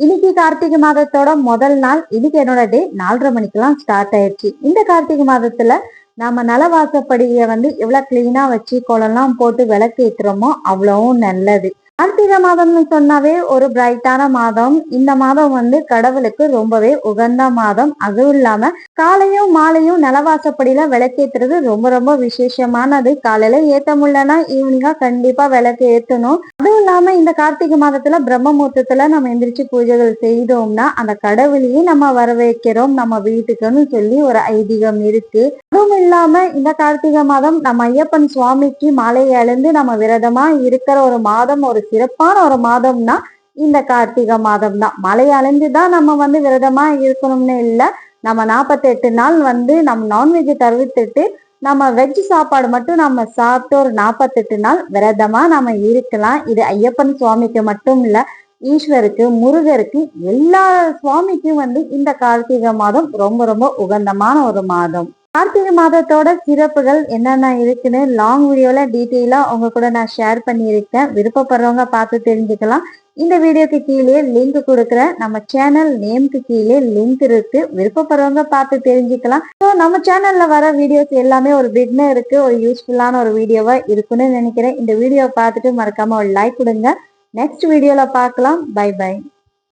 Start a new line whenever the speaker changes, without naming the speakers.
இன்னைக்கு கார்த்திகை மாதத்தோட முதல் நாள். இன்னைக்கு என்னோட டே நாலரை மணிக்கெல்லாம் ஸ்டார்ட் ஆயிடுச்சு. இந்த கார்த்திகை மாதத்துல நம்ம நலவாசப்படியை வந்து எவ்வளவு கிளீனா வச்சு குளம்லாம் போட்டு விளக்கு ஏத்துறோமோ அவ்வளவும் நல்லது. கார்த்திகை மாதம்னு சொன்னாவே ஒரு பிரைட்டான மாதம். இந்த மாதம் வந்து கடவுளுக்கு ரொம்பவே உகந்த மாதம். அதுவும் இல்லாம காலையும் மாலையும் நிலவாசப்படியில விளக்கேத்துறது ரொம்ப ரொம்ப விசேஷமானது. காலையில ஏத்த முடியலன்னா ஈவினிங்கா கண்டிப்பா விளக்கு ஏத்தணும். அதுவும் இல்லாம இந்த கார்த்திகை மாதத்துல பிரம்ம முகூர்த்தத்துல நம்ம எந்திரிச்சு பூஜைகள் செய்தோம்னா அந்த கடவுளையே நம்ம வரவேற்கிறோம். நம்ம வீட்டுக்குன்னு சொல்லி ஒரு ஐதீகம் இருக்கு. அதுவும் இல்லாம இந்த கார்த்திகை மாதம் நம்ம ஐயப்பன் சுவாமிக்கு மாலை எழுந்து நம்ம விரதமா இருக்கிற ஒரு மாதம் ஒரு சிறப்பான ஒரு மாதம்னா இந்த கார்த்திகை மாதம் தான் மழை அலைஞ்சுதான் நம்ம வந்து விரதமா இருக்கணும்னு இல்லை. நம்ம நாற்பத்தெட்டு நாள் வந்து நம்ம நான்வெஜ் தவிர்த்துட்டு நம்ம வெஜ் சாப்பாடு மட்டும் நம்ம சாப்பிட்டு ஒரு நாற்பத்தெட்டு நாள் விரதமா நம்ம இருக்கலாம். இது ஐயப்பன் சுவாமிக்கு மட்டும் இல்ல ஈஸ்வருக்கு முருகருக்கு எல்லா சுவாமிக்கும் வந்து இந்த கார்த்திகை மாதம் ரொம்ப ரொம்ப உகந்தமான ஒரு மாதம். கார்த்திகை மாதத்தோட சிறப்புகள் என்னென்ன இருக்குன்னு லாங் வீடியோல டீட்டெயிலா உங்க கூட நான் ஷேர் பண்ணியிருக்கேன். விருப்பப்படுறவங்க பார்த்து தெரிஞ்சுக்கலாம். இந்த வீடியோக்கு கீழே லிங்க் கொடுக்குறேன் நம்ம சேனல் நேம்க்கு கீழே லிங்க் இருக்கு. விருப்பப்படுறவங்க பார்த்து தெரிஞ்சுக்கலாம். ஸோ நம்ம சேனல்ல வர வீடியோஸ் எல்லாமே ஒரு பிக்னருக்கு ஒரு யூஸ்ஃபுல்லான ஒரு வீடியோவா இருக்குன்னு நினைக்கிறேன். இந்த வீடியோவை பார்த்துட்டு மறக்காம ஒரு லைக் கொடுங்க. நெக்ஸ்ட் வீடியோல பார்க்கலாம். By by